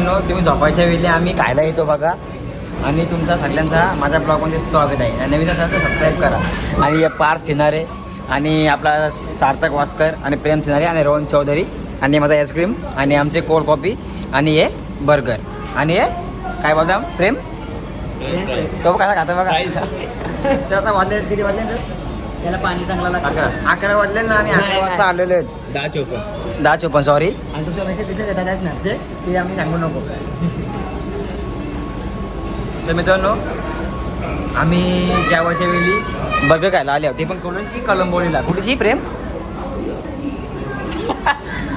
मित्रांनो तुम्ही झोपायच्या वेळी आम्ही खायला येतो बघा. आणि तुमचा सगळ्यांचा माझ्या ब्लॉगमध्ये स्वागत आहे. आणि नवीन असाल तर सबस्क्राईब करा. आणि हे पार्थ सिनारे आणि आपला सार्थक वास्कर आणि प्रेम सिनारे आणि रोहन चौधरी आणि माझा आईस्क्रीम आणि आमचे कोल्ड कॉफी आणि हे बर्गर आणि हे काय बोलता? प्रेम? तो कसा खाता बघा. तर आता वाजले किती वाजले? त्याला पाणी चांगला लागतं. अकरा. अकरा वाजले ना आम्ही अकरा नाही, वाजता. आलेलो आहेत. दहा चोपन दहा चोपन सॉरी आणि तुमचा मेसेज दिसत येतात ते ते आम्ही सांगू नको. तर मित्रांनो आम्ही त्या वर्षी वेळी बर्गर खायला आले होते. पण कोण की कलंबोलीला कुठेची प्रेम?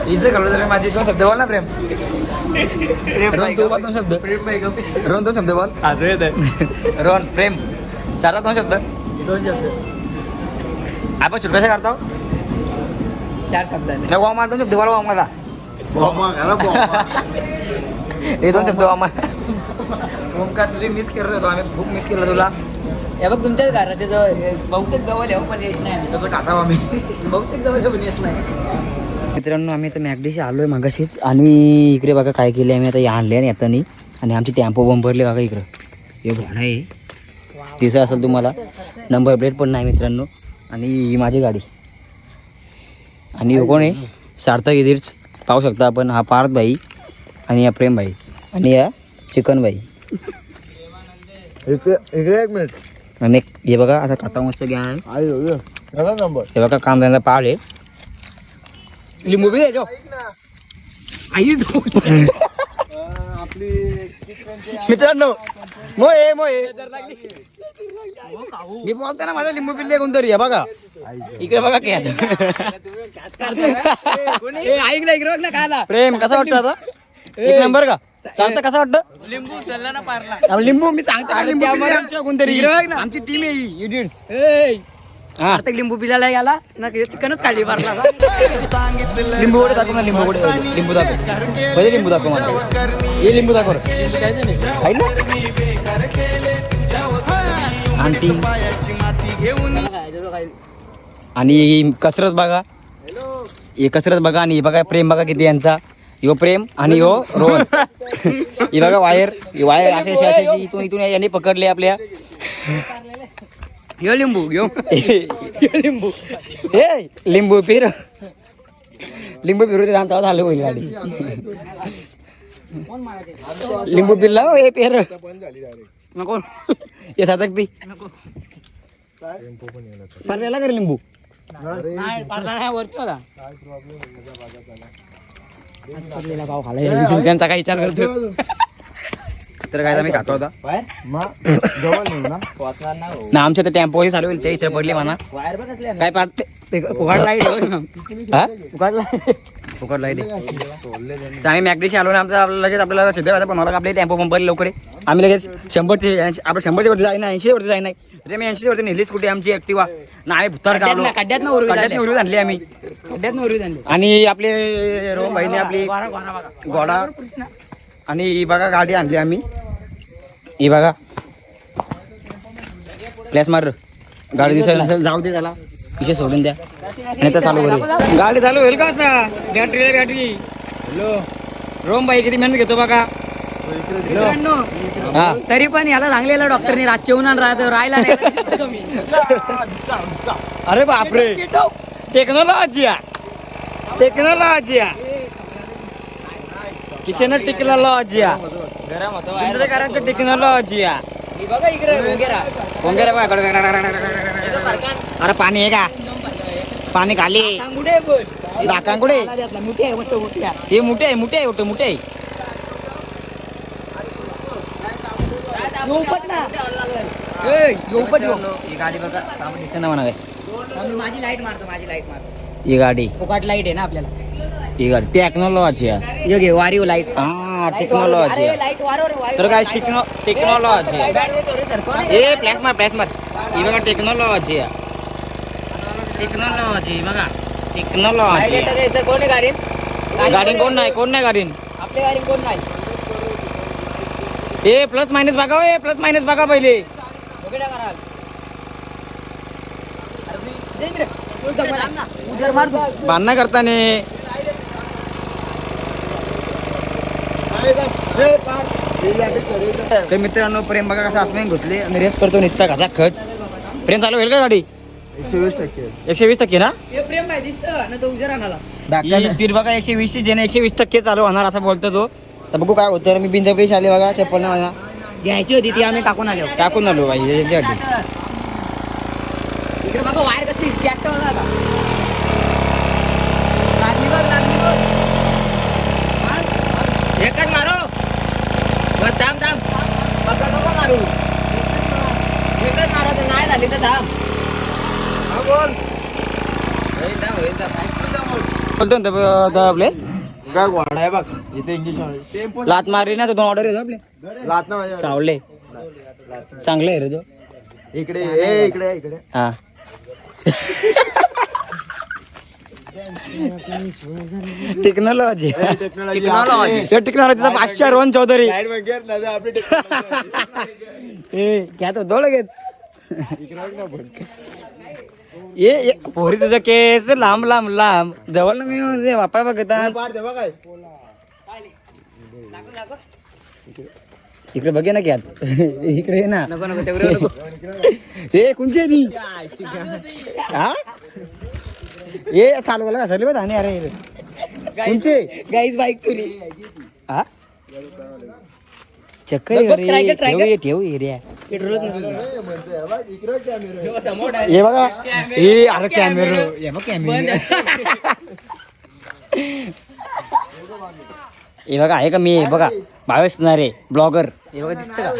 इथं कळलं तर माझे दोन शब्द बोल ना प्रेम. रोहन तू बोल दोन शब्द. रोहन दोन शब्द बोल. रोहन प्रेम. चारा दोन शब्द. दोन शब्द. आपण सुट कशा करतो चार शब्दाने. नाही वामा दोन शब्द बोला वामाला हे दोन शब्द वामा ओमकार तुझी मिस करत होतो आम्ही खूप मिस केलं तुला. हे बघ तुमच्याच घराच्या जवळ हे बहुतेक जवळ आहे हो, पण येत नाही आम्ही. खाता आम्ही. बहुतेक जवळ पण येत नाही. मित्रांनो आम्ही आता मॅगडीशी आलो आहे मागाशीच आणि इकडे बघा काय केले आम्ही आता हे आणले आणि येतानी आणि आमची टॅम्पो बंपरले बघा इकडं. हे भाडं आहे तिसं असेल तुम्हाला. नंबर प्लेट पण नाही मित्रांनो. आणि ही माझी गाडी. आणि हे कोण आहे? सार्थक इदिर्स पाहू शकता आपण हा पार्थ भाई आणि या प्रेम भाई आणि या चिकन भाई. इकडे एक मिनिट आणि हे बघा आता खाता मस्त घ्या. नंबर हे बघा काम त्यांचा पाड आहे लिंबू बी द्यायचो आई आपली मित्रांनो मोये मोये. मी बोलतो ना माझा लिंबू पिल्ले कोणतरी आहे बघा. इकडे बघा काय ए, ऐक ना इकडे बघ ना खायला. प्रेम कसा वाटतं आता? एक नंबर का? सांगता कसा वाटतं? लिंबू चालला ना पारला. लिंबू मी सांगतो का लिंबू पिल्ले. आमच्या कोणतरी इकडे बघ ना. आमची टीम आहे ही हा. लिंबू पिल्याला गेला ना चिकनच काढली पारला. लिंबू गोडे दाखव ना लिंबू गोडे लिंबू दाखव. पहिले लिंबू दाखव मला. हे लिंबू दाखव. पाहिलं आंटी. आणि ही कसरत बघा. ही कसरत बघा आणि ही बघा प्रेम बघा किती यांचा. यो प्रेम आणि यो रोहन. ही बघा वायर. ही वायर अशी अशी अशी इथून इथून यांनी पकडले आपल्या. घेऊ लिंबू घेऊ लिंबू. ए लिंबू पिर. लिंबू पिरू ते आमचा झालं होईल गाडी. लिंबू पिल्ला हो हे पेर. नको. हे सातक पी नको. पार्ल्याला कर लिंबू. नाही पारला नाही वरती होता. भाव खाला. त्यांचा काय विचार करतो तर काय आम्ही खातो होता जवळ नेऊ ना. ना आमच्या तर टेम्पो चालू होईल ते इथे पडली म्हणा. काय पाहत लाइट हा? लाइट फुकट लाइट तर आम्ही मॅगडीशी आलो ना आमचा आपल्याला लगेच आपल्याला सिद्ध पण मला आपले टेम्पो पंपरले लवकर आहे. आम्ही लगेच शंभर ते आपण शंभरच्या वरती जाई ना ऐंशी वरती जाई नाही. तरी मी ऐंशी वरती नेलीच कुठे आमची ऍक्टिवा ना आम्ही भुतार का आलो खड्ड्यात ना उरवी आणली आम्ही. खड्ड्यात उरवी झाली. आणि आपले रोम भाईने आपली गोडा आणि ही बघा गाडी आणली आम्ही. ही बघा. प्लॅस मार. गाडी दिसायला नसेल जाऊ दे त्याला. विषय सोडून द्या. आणि आता चालू करू गाडी चालू होईल का आता? बॅटरीला बॅटरी. हॅलो. रोम भाई किती मेहनत घेतो बघा. हा. तरी पण याला सांगलेलं डॉक्टरने रातचे उन्हान राहायचं राहायला नाही. दिसतं कमी. अरे बापरे. टेक्नॉलॉजी टेक्नॉलॉजी किशन टेक्नॉलॉजी इंद्रकारांचं टेक्नॉलॉजी हे बघा इकडे वगैरे कोंगेरे बघा. अरे पाणी आहे का? पाणी खाली. कुठे पण दाकां कुठे मोठी आहे मोठं मोठी आहे. ते मोठे आहे मोठे आहे मोठे मोठे आहे. योपट ना. ए, योपट यो. ही गाडी बघा काम दिसेना म्हणा काय मी माझी लाइट मारतो माझी लाइट मारतो. ही गाडी. फुकाट लाइट आहे ना आपल्याला. ही गाडी. टेक्नॉलॉजी आहे. यो घे वारीव लाइट हा टेक्नॉलॉजी आहे. लाइट वारव रे वारीव. तर काय. टेक्नॉलॉजी ए, गाडी प्लॅस मार प्लॅस मार. ही बघा टेक्नॉलॉजी आहे. टेक्नॉलॉजी बघा. टेक्नॉलॉजी कोण आहे गाडीत? गाडी कोण नाही कोण नाही गाडीन आपल्या गाडीत कोण नाही? ए प्लस मायनस बघा ए प्लस मायनस बघा पहिले. तू-. तू तू. बांधणं करताना तर. तर मित्रांनो प्रेम बघा कसा आत्म्याने घुसले आणि रेस करतो निसता कसा खच. प्रेम चालू होईल का गाडी? एकशे वीस टक्के एकशे वीस टक्के ना हे प्रेम तो स्पीड बघा एकशे वीसची जेणे एकशे वीस टक्के चालू होणार असं बोलतो तो. तर बघू काय होतं. मी बिंजपरीश आले बघा चप्पल ना माझ्या. घ्यायची होती ती आम्ही टाकून आलो. टाकून आलो बाई याच्यासाठी इकडे बघा वायर कसली लागली बघ लागली बघ. मार. एकच मारो. बस थांब थांब. बघा नको मारू एकच मारो तर नाही झाली तर थांब. हा, बोल. बोलतो ना आपले काय आहे बघ. इथे इंग्लिश लात मारली ना तो दोन ऑर्डर येतो आपले. लात ना माझ्या सावले. चांगले आहे रे तो. इकडे ए इकडे इकडे. हा. Technology technology. टेक्नॉलॉजीचा पाचशे रोहन चौधरी. साईडमध्ये घे ना, आपली technology. ए क्या तो दो लगेच इकडे बघ ना पण. ये पोरी तुझं केस लांब लांब लांब. जवळ ना मी म्हणजे बापा बघतात. पार दे बघ काय. दाखव, दाखव. इकडे बघे ना क्या इकडे ये ना. नको नको तेवढं नको. ए कुंचे नी हा? ये चालवायला का? सरली आणि अरे कुंचे गाईज बाईक चोरी. हा? चक्कर बघ, बघ, try. कर, try ठेव कर. ठेव पेट्रोलच नसेल. हे बघा हे अरे कॅमेरा हे बघ कॅमेरा हे बघा आहे का मी बघा भावेश रे ब्लॉगर हे बघा दिसत का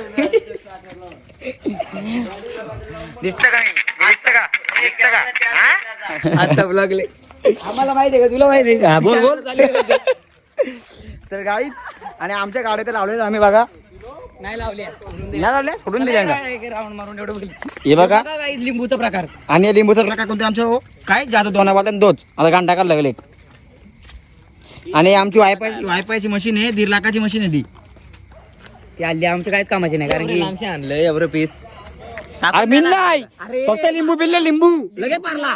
दिसत का नाही? दिसतं का दिसतं का हा? आजचा ब्लॉग आम्हाला माहिती आहे का तुला माहिती आहे हा, बोल बोल? तर गाईच आणि आमच्या गाड्या तर लावले आम्ही बघा नाही लावले सोडून दे. नाही लावल्या? सोडून दिल्या का? राऊंड मारून एवढं बोल. हे बघा. लिंबूचा प्रकार. आणि या लिंबूचा प्रकार कोणते? आमच्या हो काय? जातो दोना वाजता दोच आता गाण टाकायला लागले आणि आमची वायफाय वायफायची मशीन आहे दीड लाखाची मशीन आहे ती. ते हल्ली आमच्या काहीच कामाचे नाही कारण की आणलं एवढं पीस अरे बिल नाही अरे. फक्त लिंबू बिल्ले लिंबू. लगे पारला.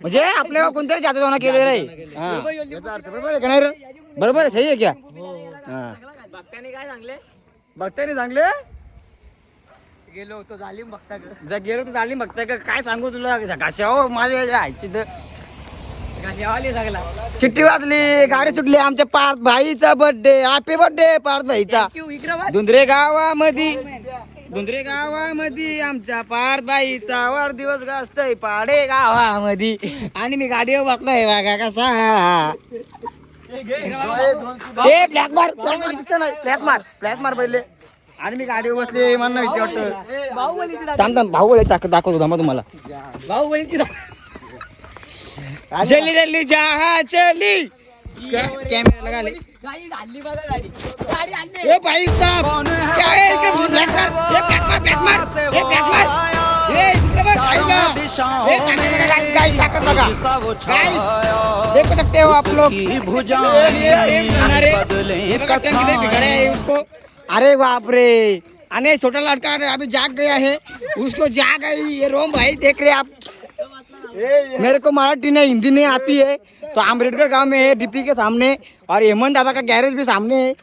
म्हणजे आपल्या कोणतरी जातो दोना केलेलं आहे. हा. याचा अर्थ बरोबर आहे का नाही रे? बरोबर आहे सही आहे क्या? हा. काय सांगले? बघताय नाही चांगले? गेलो होतो झाली बघता. जर गेलो तर झाली बघताय का काय सांगू तुला? कशा माझ्या तर आली सगळा चिठ्ठी वाजली गाडी सुटली आमच्या पार्थ भाईचा बर्थडे हॅपी बर्थडे पार्थ भाईचा. धुंदरे गावामध्ये धुंदरे गावामध्ये आमच्या पार्थ बाईचा वाढदिवस गाजतोय पाडे गावामध्ये आणि मी गाडीवर बसलोय बघा कसा. ए ब्लॅक मार ब्लॅक मार दिसत नाही ब्लॅक मार ब्लॅक मार पहिले आणि मी गाडीवर बसले मला भीती वाटतं. थांब थांब भाऊ दाख- दाखवतो थांबा तुम्हाला बाहुबलीची दाखव. जल्ली जल्ली जहा चली कॅमेरा लगा ले गाडी हल्ली बघा गाडी गाडी हल्ली ए भाई साहब क्या है इसका ब्लैक मार ब्लॅक मार ब्लॅक मार ब्लॅक मार देख सकते हो आप लोग। उसको। अरे बाप रे। अने छोटा लड़का अभी जाग गया है। उसको जाग गई ये रोम भाई देख रहे आप। मेरे को मराठी नहीं हिंदी नहीं आती है। तो आम्बेडकर गाँव में है डीपी के सामने। और हेमंत दादा का गैरेज भी सामने है।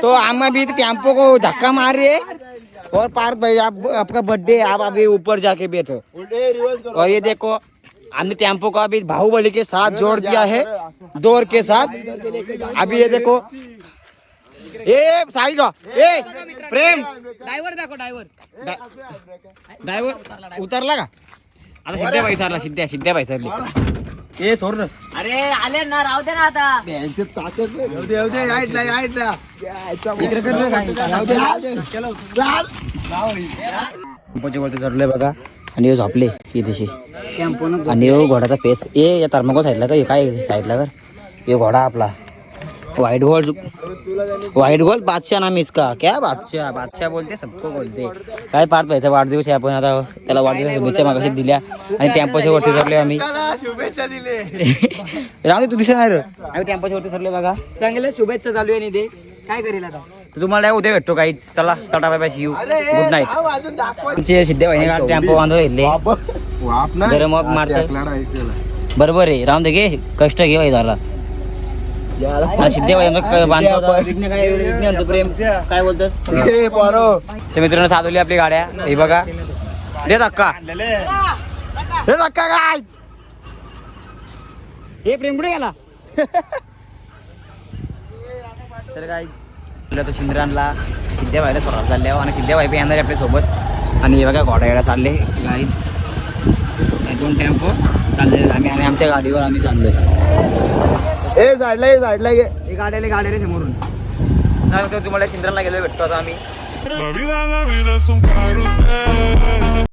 तो हम अभी टेंपो को धक्का मार रहे हैं। और पार्थ भाई आप आपका बर्थडे आप अभी ऊपर जाके बैठो। उलटे रिवर्स करो। और ये देखो हमने टेम्पो को अभी बाहुबली के साथ जोड़ दिया है दौर के साथ। अभी ये देखो। ए साइड ए प्रेम। ड्रायव्हर दाखव ड्रायव्हर ड्रायव्हर उतरला का? आता सिद्ध्या भाई सरला सिद्ध्या सिद्ध्या भाई सरली ए सोड अरे आले ना राहू दे ना आता यांचे ताकद नाही. येऊ दे, येऊ दे, हाईटला, हाईटला. यायचा इकडे कर रे काय. जाऊ दे, जाऊ दे. चाल. टेम्पोच्या वरती चढले बघा आणि हे झोपले इथेशी आणि हो घोड्याचा पेस ए या तरमागो साईडला का हे काय साईडला कर ये घोडा आपला व्हाइट गोल्ड व्हाइट गोल्ड बादशाह नाम इसका। क्या बादशाह? बादशाह बोलते सबको बोलते काय पार्ट पाहिजे? वाढदिवस आहे आपण आता त्याला वाढदिवस शुभेच्छा मागाशी दिल्या. आणि टेम्पोच्या वरती चढले आम्ही. शुभेच्छा दिले राहू दे तू दिसत नाही आम्ही टेम्पोच्या वरती चढले बघा. चांगल्या शुभेच्छा चालू आहे निधे. काय करेल आता? तर तुम्हाला उद्या भेटतो काहीच. चला tata bye bye see you good night आव, अजून दाखवा. आमचे सिद्धे भाईने टेम्पो बांधून घेतले. गरम वाप हा, मारतं. त्यातला नाही केला. बरोबर आहे. राहून दे घे कष्ट घे भाई झाला हा, सिद्धे भाई बांधतो होता. विघ्न काय? विघ्न म्हणतो प्रेम. काय बोलतोस? ए, पोरो. तर मित्रांनो साधवली आपली गाड्या. हे बघा. दे धक्का. दे धक्का काय हे प्रेम कुठे गेला? तर काय तो शिंद्रांना सिद्ध्या व्हायला स्वराव चालले आणि सिद्ध्या भाई येणार आपल्यासोबत. आणि हे बघा घोडा घ्यायला चालले गाईच दोन टेम्पो चालले आम्ही. आणि आमच्या गाडीवर आम्ही चाललोय. ए साईडला ये साईडला ये हे गाड्याला गाड्याला समोरून. सांगतो तुम्हाला चिंद्रांना गेलो भेटतो आता आम्ही.